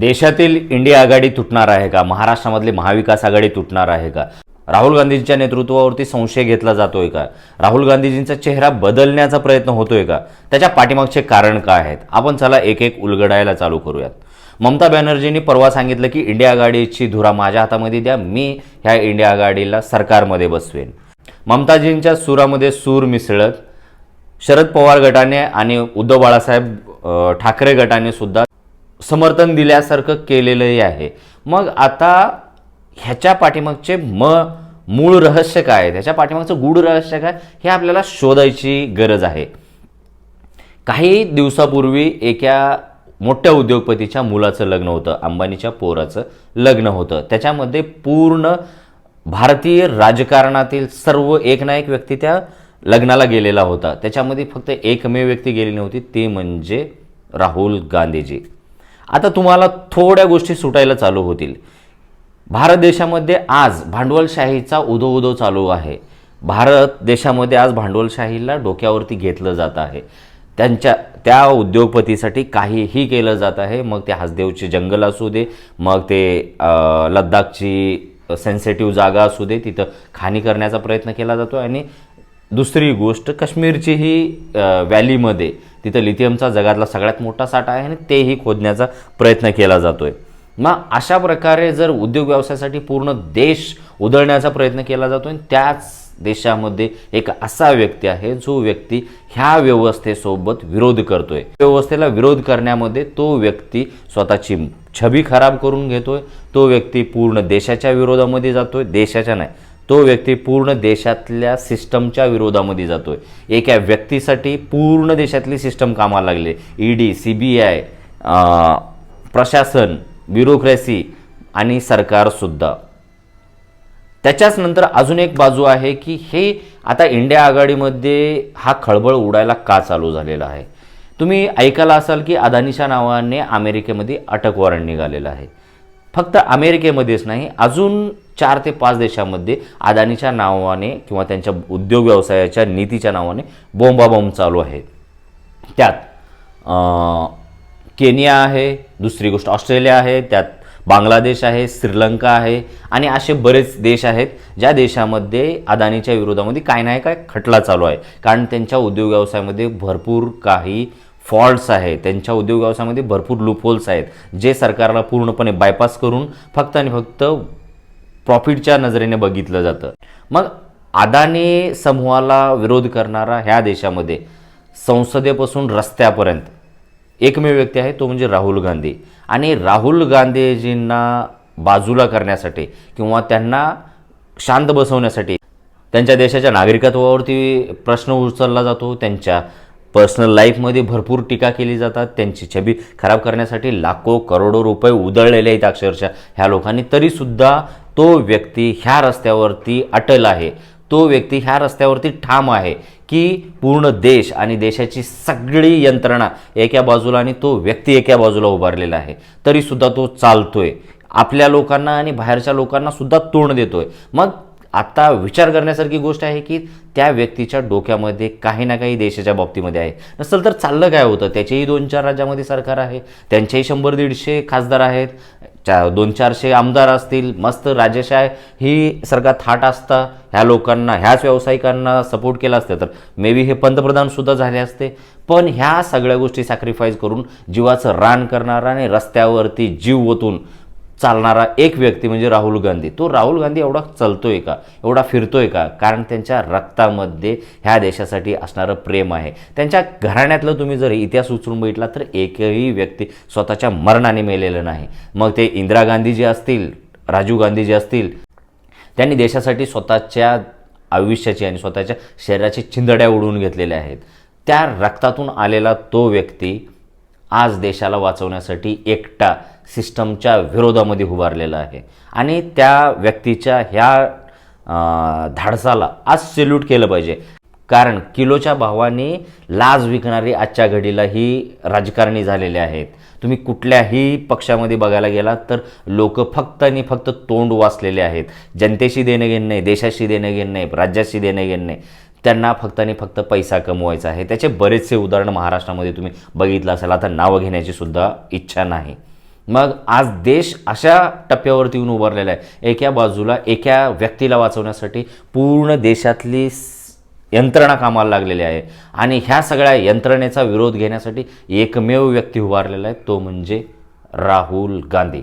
देशातील इंडिया आघाडी तुटणार आहे का? महाराष्ट्रामधली महाविकास आघाडी तुटणार आहे का? राहुल गांधींच्या नेतृत्वावरती संशय घेतला जातोय का? राहुल गांधीजींचा चेहरा बदलण्याचा प्रयत्न होतोय का? त्याच्या पाठीमागचे कारण काय आहेत? आपण चला एक एक उलगडायला चालू करूयात. ममता बॅनर्जींनी परवा सांगितलं की इंडिया आघाडीची धुरा माझ्या हातामध्ये द्या मी ह्या इंडिया आघाडीला सरकारमध्ये बसवेन. ममताजींच्या सुरामध्ये सूर मिसळत शरद पवार गटाने आणि उद्धव बाळासाहेब ठाकरे गटाने सुद्धा समर्थन दिल्यासारखं केलेलंही आहे. मग आता ह्याच्या पाठीमागचे म मूळ रहस्य काय आहे? त्याच्या पाठीमागचं गूढ रहस्य काय? हे आपल्याला शोधायची गरज आहे. काही दिवसापूर्वी एका मोठ्या उद्योगपतीच्या मुलाचं लग्न होतं अंबानीच्या पोराचं लग्न होतं. त्याच्यामध्ये पूर्ण भारतीय राजकारणातील सर्व एक ना एक व्यक्ती त्या लग्नाला गेलेला होता. त्याच्यामध्ये फक्त एकमेव व्यक्ती गेली नव्हती ते म्हणजे राहुल गांधीजी. आता तुम्हाला थोड्या गोष्टी सुटायला चालू होतील. भारत देशामध्ये आज भांडवलशाहीचा उदो उदो चालू आहे. भारत देशामध्ये आज भांडवलशाहीला डोक्यावरती घेतलं जात आहे. त्यांच्या त्या उद्योगपतीसाठी काहीही केलं जात आहे. मग ते हसदेवचे जंगल असू दे मग ते लद्दाखची सेन्सिटिव्ह जागा असू दे तिथं खाणी करण्याचा प्रयत्न केला जातो. आणि दुसरी गोष्ट काश्मीरचीही व्हॅलीमध्ये तिथं लिथियमचा जगातला सगळ्यात मोठा साठा आहे आणि तेही खोदण्याचा प्रयत्न केला जातोय. मग अशा प्रकारे जर उद्योग व्यवसायासाठी पूर्ण देश उधळण्याचा प्रयत्न केला जातो आणि त्याच देशामध्ये एक असा व्यक्ती आहे जो व्यक्ती ह्या व्यवस्थेसोबत विरोध करतोय. व्यवस्थेला विरोध करण्यामध्ये तो व्यक्ती स्वतःची छबी खराब करून घेतोय तो व्यक्ती पूर्ण देशाच्या विरोधामध्ये जातोय देशाच्या नाही. तो व्यक्ती पूर्ण देशातल्या सिस्टमच्या विरोधामध्ये जातो आहे एका व्यक्तीसाठी पूर्ण देशातली सिस्टम कामाला लागली. ईडी सी बी आय प्रशासन ब्युरोक्रेसी आणि सरकारसुद्धा त्याच्याच नंतर अजून एक बाजू आहे की हे आता इंडिया आघाडीमध्ये हा खळबळ उडायला का चालू झालेला आहे? तुम्ही ऐकायला असाल की अदानीच्या नावाने अमेरिकेमध्ये अटक वॉरंट निघालेलं आहे. फक्त अमेरिकेमध्येच नाही अजून चार ते पाच देशामध्ये अदानीच्या नावाने किंवा त्यांच्या उद्योग व्यवसायाच्या नीतीच्या नावाने बोंबाबोंब चालू आहे. त्यात केनिया आहे दुसरी गोष्ट ऑस्ट्रेलिया आहे त्यात बांगलादेश आहे श्रीलंका आहे आणि असे बरेच देश आहेत ज्या देशामध्ये अदानीच्या विरोधामध्ये काय नाही काय खटला चालू आहे. कारण त्यांच्या उद्योग व्यवसायामध्ये भरपूर काही फॉल्ट्स आहे त्यांच्या उद्योग व्यवसायामध्ये भरपूर लूपहोल्स आहेत. जे सरकारला पूर्णपणे बायपास करून फक्त आणि फक्त प्रॉफिटच्या नजरेने बघितलं जातं. मग अदानी समूहाला विरोध करणारा ह्या देशामध्ये संसदेपासून रस्त्यापर्यंत एकमेव व्यक्ती आहे तो म्हणजे राहुल गांधी. आणि राहुल गांधीजींना बाजूला करण्यासाठी किंवा त्यांना शांत बसवण्यासाठी त्यांच्या देशाच्या नागरिकत्वावरती प्रश्न उचलला जातो त्यांच्या पर्सनल लाईफमध्ये भरपूर टीका केली जातात त्यांची छबी खराब करण्यासाठी लाखो करोडो रुपये उधळलेले आहेत अक्षरशः ह्या लोकांनी. तरीसुद्धा तो व्यक्ती ह्या रस्त्यावरती अटल आहे. तो व्यक्ती ह्या रस्त्यावरती ठाम आहे की पूर्ण देश आणि देशाची सगळी यंत्रणा एका बाजूला आणि तो व्यक्ती एका बाजूला उभारलेला आहे. तरीसुद्धा तो चालतोय. आपल्या लोकांना आणि बाहेरच्या लोकांना सुद्धा तोंड देतोय. मग आता विचार करण्यासारखी गोष्ट आहे की त्या व्यक्तीच्या डोक्यामध्ये काही ना काही देशाच्या बाबतीमध्ये आहे. नसेल तर चाललं काय होतं? त्याचेही दोन चार राज्यामध्ये सरकार आहे. त्यांचेही शंभर दीडशे खासदार आहेत. चा दोन चारशे आमदार असतील. मस्त राजेशाही ही सरकार थाट असता. ह्या लोकांना ह्याच व्यावसायिकांना सपोर्ट केला असते तर मे बी हे पंतप्रधानसुद्धा झाले असते. पण ह्या सगळ्या गोष्टी सॅक्रिफाईस करून जीवाचं रान करणारा आणि रस्त्यावरती जीव ओतून चालणारा एक व्यक्ती म्हणजे राहुल गांधी. तो राहुल गांधी एवढा चालतोय का? एवढा फिरतो आहे का? कारण त्यांच्या रक्तामध्ये ह्या देशासाठी असणारं प्रेम आहे. त्यांच्या घराण्यातलं तुम्ही जर इतिहास उचलून बघितला तर एकही व्यक्ती स्वतःच्या मरणाने मेलेलं नाही. मग ते इंदिरा गांधी जे असतील राजीव गांधी जे असतील त्यांनी देशासाठी स्वतःच्या आयुष्याची आणि स्वतःच्या शरीराची चिंदड्या उडवून घेतलेल्या आहेत. त्या रक्तातून आलेला तो व्यक्ती आज देशाला वाचवण्यासाठी एकटा सिस्टमच्या विरोधामध्ये उभारलेला आहे. आणि त्या व्यक्तीच्या ह्या धाडसाला आज सेल्यूट केलं पाहिजे. कारण किलोच्या भावाने लाज विकणारी आजच्या घडीला ही राजकारणी झालेले आहेत. तुम्ही कुठल्याही पक्षामध्ये बघायला गेलात तर लोक फक्त आणि फक्त तोंड वाचलेले आहेत. जनतेशी देणं घेणं नाही देशाशी देणं घेणं नाही राज्याशी देणं घेणं नाही. त्यांना फक्त आणि फक्त पैसा कमवायचा आहे. त्याचे बरेचसे उदाहरणं महाराष्ट्रामध्ये तुम्ही बघितलं असेल. आता नावं घेण्याची सुद्धा इच्छा नाही. मग आज देश अशा टप्प्यावरती येऊन उभारलेला आहे. एका बाजूला एका व्यक्तीला वाचवण्यासाठी पूर्ण देशातली यंत्रणा कामाला लागलेली आहे. आणि ह्या सगळ्या यंत्रणेचा विरोध घेण्यासाठी एकमेव व्यक्ती उभारलेला आहे. तो म्हणजे राहुल गांधी.